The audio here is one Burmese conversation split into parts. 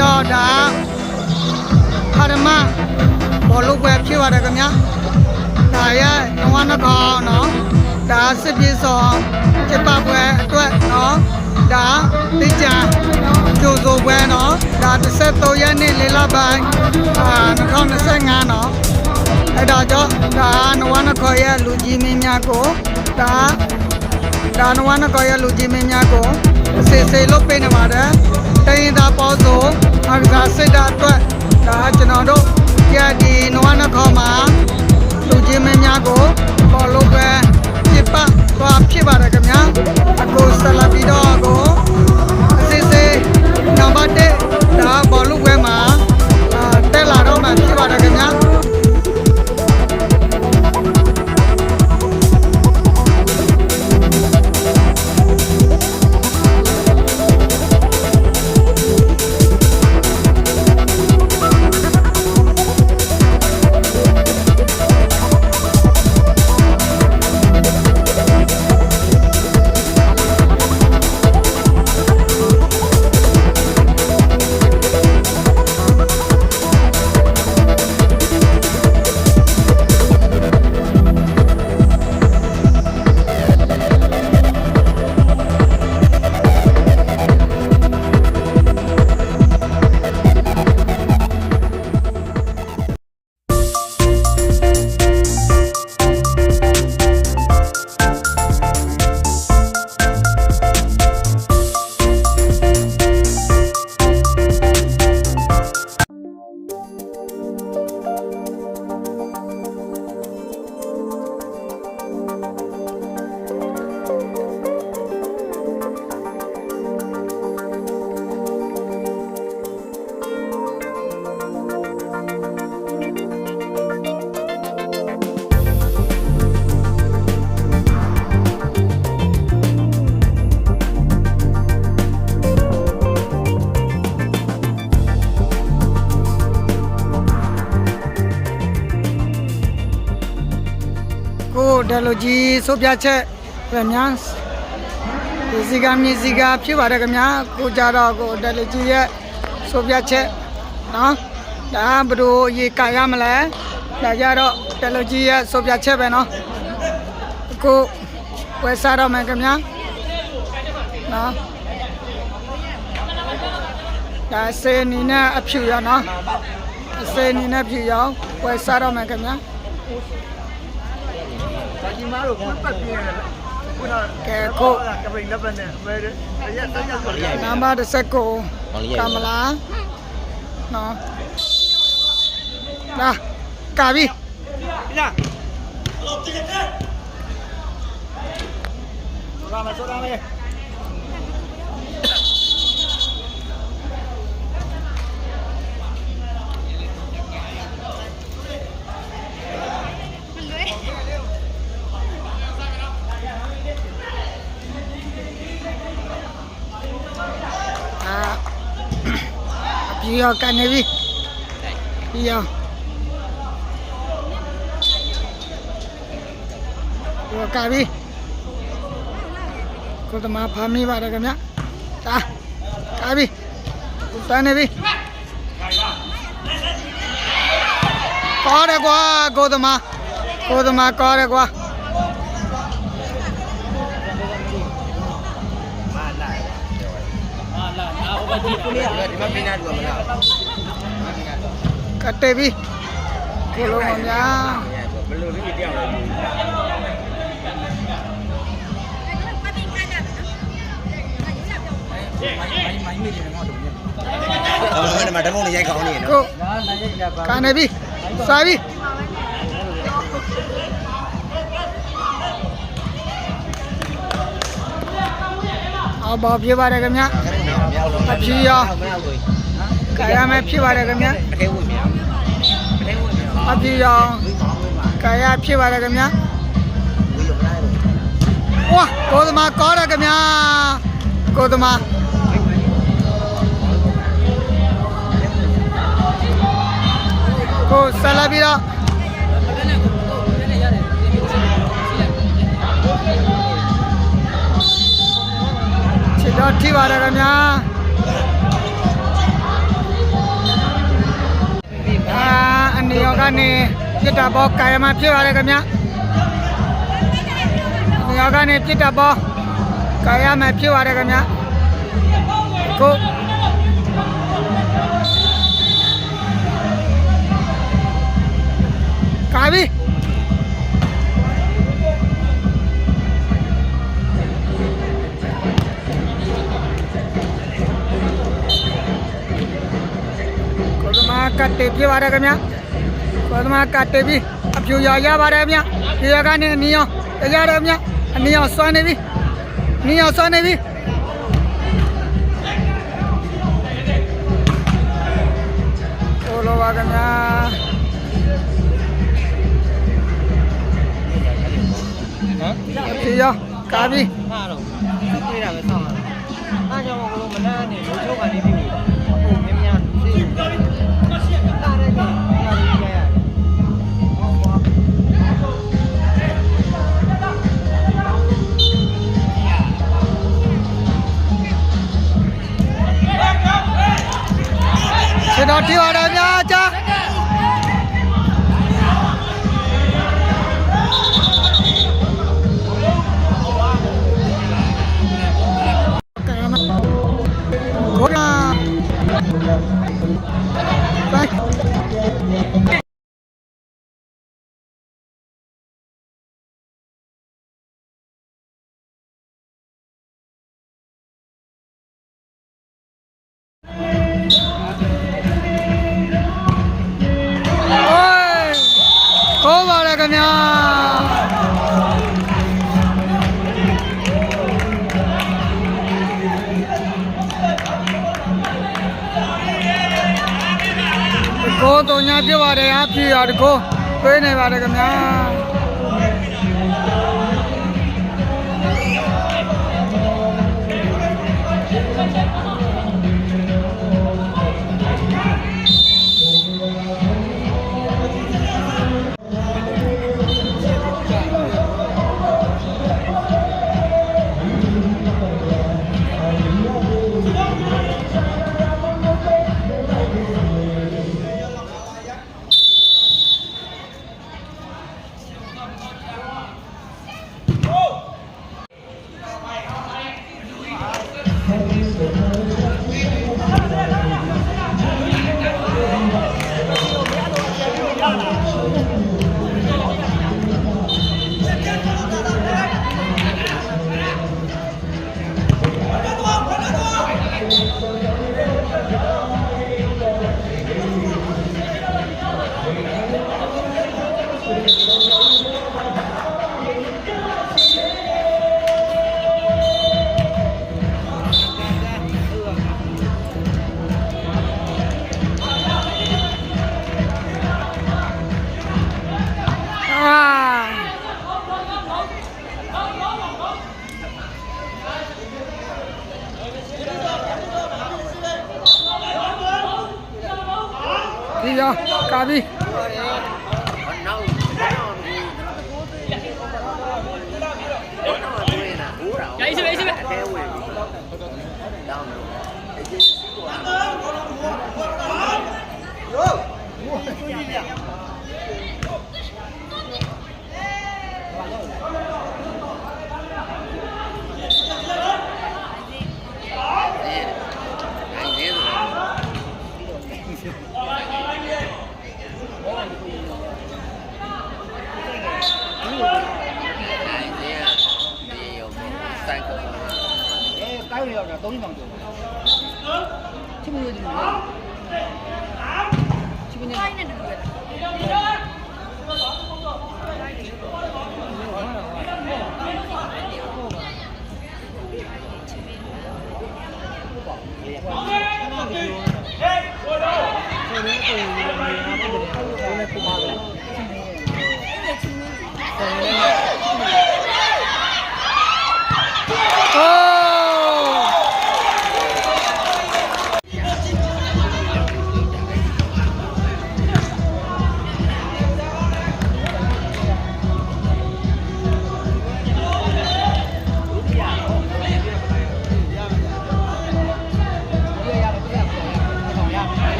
တော့ဒါဖရမဘောလုံးပွဲဖြစ်ပါတယ်ခင်ဗျာဒါရဲ့နဝနကောင်နော်ဒါစစ်ပြေစောကျပပွဲအတွက်နော်ဒါတိကျကျိုးစိုးပွဲနော်ဒါ13ရက်နေ့လေးလပိုင်းအာ2025နော်အဲ့တော့ကြောင့်ဒါနဝနခေါ်ရဲ့လူကြီးမင်းများကိုဒါဒါနဝနခေါ်ရဲ့လူကြီးမင်းများကိုစေစေလုပ်ပေးနေပါတယ် တိုင်းရင်းသားပေါင်းစုံအကစားစစ်တာအတွက်ဒါကျွန်တော်တို့ကြက်ဒီနဝနခေါ်မှာလူကြီးမင်းများကိုပေါ်လို့ပဲပြစ်ပတ်သွားဖြစ်ပါတယ်ခင်ဗျာအခုဆက်လက်ပြီးတော့ကိုအစစ်စေနံပါတ်1ဒါပေါ်လို့ ကိုဒယ်လိုကြီးဆိုပြချက်ပြန်များဒီစီကမြေစီကဖြစ်ပါတယ်ခင်ဗျာကိုကြတော့ကိုဒယ်လိုကြီးရဲ့ဆိုပြချက်နော်ဒါဘယ်လိုရေကာရမလဲဒါကြတော့ဒယ်လိုကြီးရဲ့ဆိုပြချက်ပဲနော်ကိုဝယ်စားတော့မယ်ခင်ဗျာနော်ဒါစေနီနဲ့အဖြူရနော်အစေနီနဲ့ဖြူရောဝယ်စားတော့မယ်ခင်ဗျာ ဒီမားတို့ပတ်ပြင်းရတယ်ခုနကဲကိုကပိန်လက်ပတ်နဲ့အမဲတဲ့ရက်တက်ရပါလေနံပါတ်19ကမလာနော်လာကာပြီညလာမစောရမယ် ရောကနေပြီပြီးရောရောကာပြီကိုတမဖာမိပါတယ်ခင်ဗျတာကာပြီတန်းနေပြီကောတယ်ကွာကိုတမကိုတမကောတယ်ကွာ ဒီမှာပြင်းနေတယ်မလားကတ်တေပြီကိုလုံးမများဘယ်လိုလဲတရားလဲ အော်ဒီမှာဓမ္မနဲ့ရိုက်ကောင်းနေနော်ကိုကနေပြီစားပြီအော်ဘောပြပါတယ်ခင်ဗျအဖြူရောကာရမယ်ဖြစ်ပါတယ်ခင်ဗျတကယ်ဝင်မြောက်တကယ်ဝင်မြောက်အဖြူရောကာရဖြစ်ပါတယ်ခင်ဗျဝီယိုမလိုက်ဘူးဝါကိုသမားကောတယ်ခင်ဗျကိုသမားကိုဆက်လက်ပြီးတော့ ဒီတော့ထိပါတယ်ခင်ဗျာအာအနေရောကနေပြစ်တာဘောကာယမဖြစ်ပါတယ်ခင်ဗျာအနေရောကနေပြစ်တာဘောကာယမဖြစ်ပါတယ်ခင်ဗျာကိုကာဘီ တ်တေဖြစ်ပါတယ်ခင်ဗျာကိုသမားကတ်တေပြီအဖြူရရပါတယ်ဗျာဒီရကနေအနီရောတရားတယ်ဗျာအနီရောစွမ်းနေပြီအနီရောစွမ်းနေပြီကိုလိုပါခင်ဗျာဟမ်အဖြူရကာဘီမှားတော့ပြေးတာပဲဆောင်းလာအားကြောင့်ဘလို့မနာနဲ့လူချုပ်ကနေပြီ ခြေတော်ထိပါတယ်ဗျာချာကိုလာไကိုတော့ညာပြပါတယ်အပြည့်ရတကိုပေးနေပါတယ်ခင်ဗျာ ဒီရောကာဘီ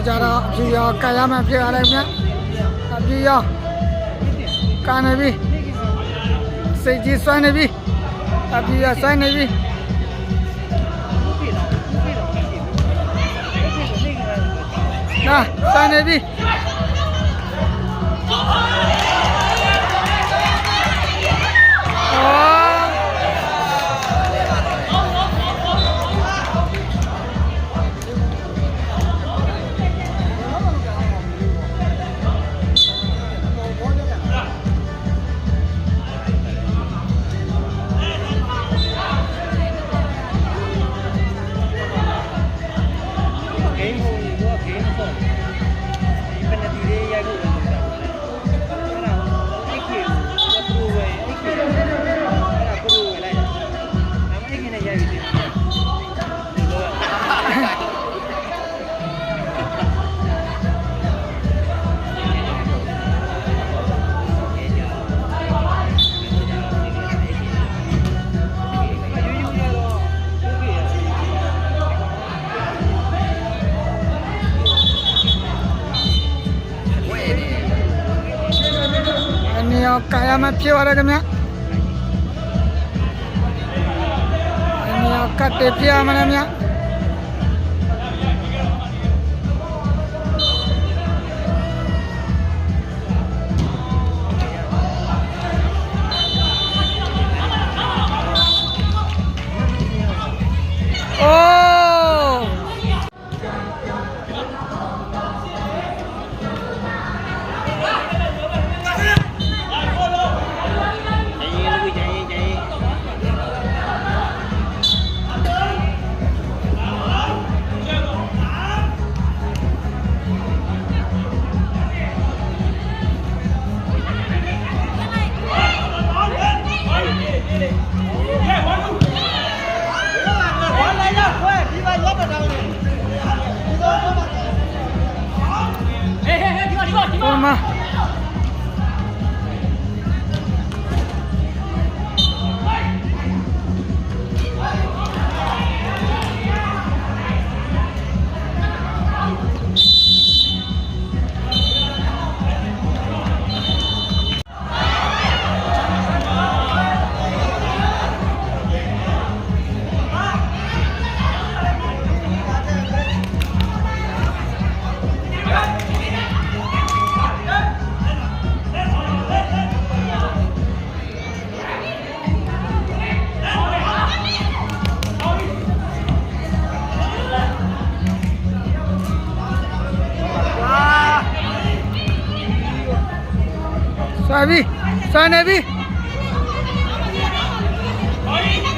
တို့ကြတော့အဖြူရောကာရမှဖြစ်ရတယ်ခင်ဗျအဖြူရောကာနေပြီစိတ်ကြီးစွမ်းနေပြီအဖြူရောစွမ်းနေပြီနာစွမ်းနေပြီအော် အနေရောကာယမဖြစ်ရတယ်ခင်ဗျအနေရောကတ်တေပြရ ဟို Sanevi. Sanevi. Hayır.